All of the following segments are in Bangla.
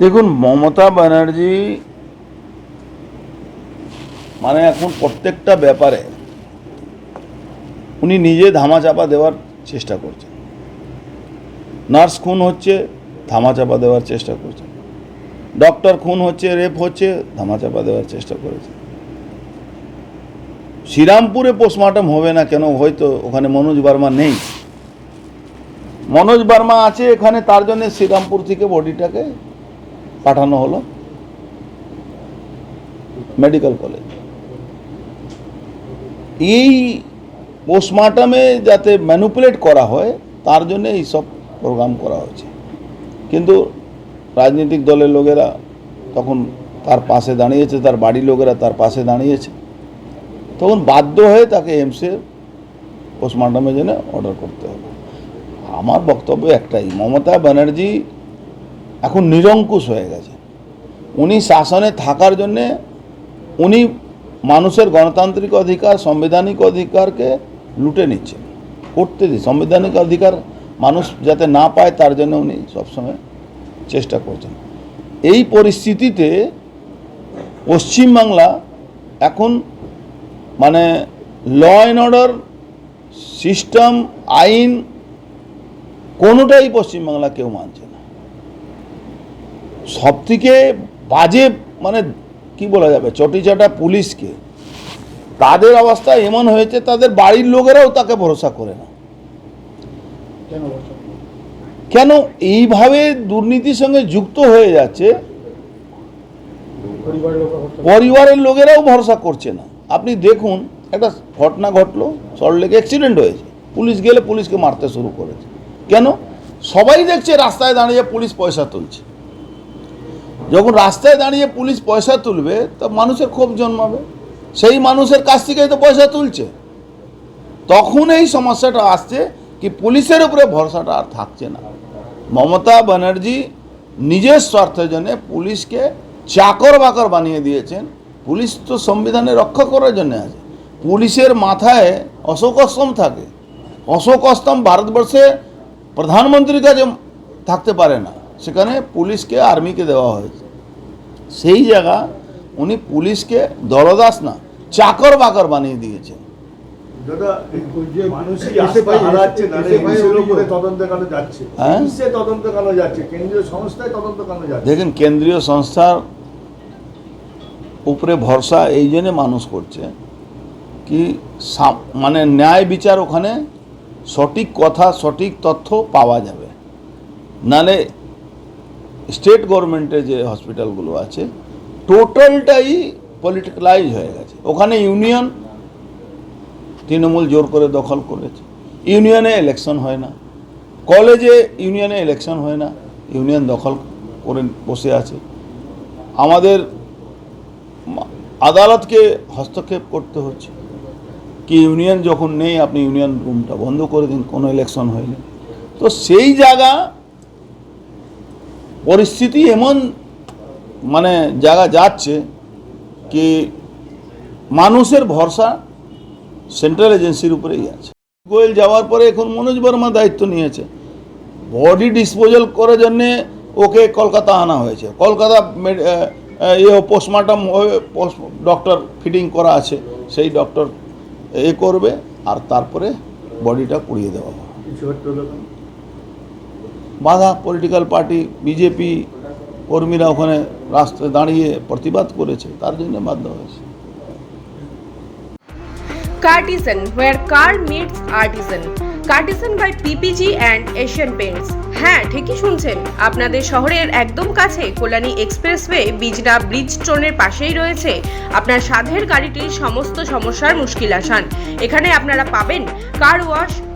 দেখুন, মমতা ব্যানার্জি মানে এখন প্রত্যেকটা ব্যাপারে উনি নিজে ধামাচাপা দেওয়ার চেষ্টা করছেন। নার্স খুন হচ্ছে, ধামাচাপা দেওয়ার চেষ্টা করছেন। ডক্টর খুন হচ্ছে, রেপ হচ্ছে, ধামাচাপা দেওয়ার চেষ্টা করেছে শ্রীরামপুরে পোস্টমর্টম হবে না কেন? হয়তো ওখানে মনোজ বার্মা নেই। মনোজ বার্মা আছে এখানে, তার জন্য শ্রীরামপুর থেকে বডিটাকে পাঠানো হলো। Medical college. এই পোস্টমর্টমে যাতে ম্যানুপুলেট করা হয়, তার জন্য এই সব প্রোগ্রাম করা হয়েছে। কিন্তু রাজনৈতিক দলের লোকেরা তখন তার পাশে দাঁড়িয়েছে, তার বাড়ির লোকেরা তার পাশে দাঁড়িয়েছে। তখন বাধ্য হয়ে তাকে এমসে পোস্টমর্টমের জন্য অর্ডার করতে হবে। আমার বক্তব্য একটাই, মমতা ব্যানার্জি এখন নিরঙ্কুশ হয়ে গেছে। উনি শাসনে থাকার জন্যে উনি মানুষের গণতান্ত্রিক অধিকার, সাংবিধানিক অধিকারকে লুটে নিচ্ছেন, করতে দিই সাংবিধানিক অধিকার মানুষ যাতে না পায়, তার জন্য উনি সবসময় চেষ্টা করছেন। এই পরিস্থিতিতে পশ্চিমবাংলা এখন মানে ল অ্যান্ড অর্ডার সিস্টেম আইন কোনোটাই পশ্চিমবাংলা কেউ মানছে না সব থেকে বাজে মানে কি বলা যাবে, চটিচাটা পুলিশকে। তাদের অবস্থা এমন হয়েছে, তাদের বাড়ির লোকেরাও তাকে ভরসা করে না। কেন এইভাবে দুর্নীতির সঙ্গে যুক্ত হয়ে যাচ্ছে, পরিবারের পরিবারের লোকেরাও ভরসা করছে না। আপনি দেখুন, একটা ঘটনা ঘটলো সল্টলেকে অ্যাক্সিডেন্ট হয়েছে। পুলিশ গেলে পুলিশকে মারতে শুরু করেছে। কেন? সবাই দেখছে রাস্তায় দাঁড়িয়ে পুলিশ পয়সা তুলছে। যখন রাস্তায় দাঁড়িয়ে পুলিশ পয়সা তুলবে, তো মানুষের ক্ষোভ জন্মাবে। সেই মানুষের কাছ থেকেই তো পয়সা তুলছে। তখন এই সমস্যাটা আসছে কি পুলিশের উপরে ভরসাটা আর থাকছে না। মমতা ব্যানার্জি নিজের স্বার্থের জন্য পুলিশকে চাকর বাকর বানিয়ে দিয়েছেন। পুলিশ তো সংবিধানে রক্ষা করার জন্য আছে। পুলিশের মাথায় অশোক অস্তম থাকে। অশোক অস্তম ভারতবর্ষে প্রধানমন্ত্রীর কাছে থাকতে পারে না। সেখানে পুলিশকে আর্মিকে দেওয়া হয়েছে। সেই জায়গা উনি পুলিশকে দরদাস না চাকর বাকর বানিয়ে দিয়েছেন। হ্যাঁ? দেখেন কেন্দ্রীয় সংস্থার উপরে ভরসা এই জন্য মানুষ করছে কি মানে ন্যায় বিচার ওখানে সঠিক কথা সঠিক তথ্য পাওয়া যাবে। নালে স্টেট গভর্নমেন্টের যে হসপিটালগুলো আছে, টোটালটাই পলিটিক্যালাইজ হয়ে গেছে। ওখানে ইউনিয়ন তৃণমূল জোর করে দখল করেছে। ইউনিয়নে ইলেকশন হয় না। কলেজে ইউনিয়নে ইলেকশন হয় না। ইউনিয়ন দখল করে বসে আছে। আমাদের আদালতকে হস্তক্ষেপ করতে হচ্ছে। কি ইউনিয়ন যখন নেই, আপনি ইউনিয়ন রুমটা বন্ধ করে দিন, কোনো ইলেকশন হয়নি। তো সেই জায়গা পরিস্থিতি এমন মানে জায়গা যাচ্ছে কি মানুষের ভরসা সেন্ট্রাল এজেন্সির উপরেই আছে। গোয়েল যাওয়ার পরে এখন মনোজ বর্মা দায়িত্ব নিয়েছে। বডি ডিসপোজাল করার জন্যে ওকে কলকাতা আনা হয়েছে। কলকাতা ইয়ে পোস্টমর্টম ডক্টর ফিটিং করা আছে। সেই ডক্টর এ করবে আর তারপরে বডিটা পুড়িয়ে দেওয়া হবে কিছু একটা হলো কেন? বাধা পলিটিক্যাল পার্টি বিজেপি কর্মীরা ওখানে রাস্তায় দাঁড়িয়ে প্রতিবাদ করেছে তার জন্য বাধ্য হয়েছে Cartisan, where car meets artisan. Cartisan by PPG and Asian Paints. হ্যাঁ ঠিকই শুনছেন আপনাদের শহরের একদম কাছে কল্যাণী এক্সপ্রেসওয়ে বিজনা ব্রিজ স্টোনের পাশেই রয়েছে আপনার সাধের গাড়িটির সমস্ত সমস্যার মুশকিল আসান এখানে আপনারা পাবেন car wash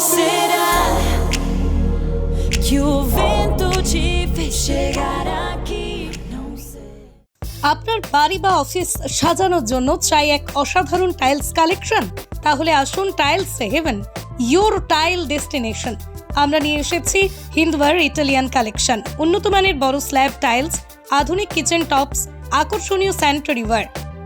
Será que o vento te fez chegar aqui? Não sei. আপনার বাড়ি বা অফিস সাজানোর জন্য চাই এক অসাধারণ টাইলস কালেকশন তাহলে আসুন tiles heaven your tile destination আমরা নিয়ে এসেছি হিন্দওয়ার ইটালিয়ান কালেকশন উন্নত মানের বড় স্ল্যাব টাইলস, আধুনিক কিচেন টপস, আকর্ষণীয় স্যানিটারি ওয়ার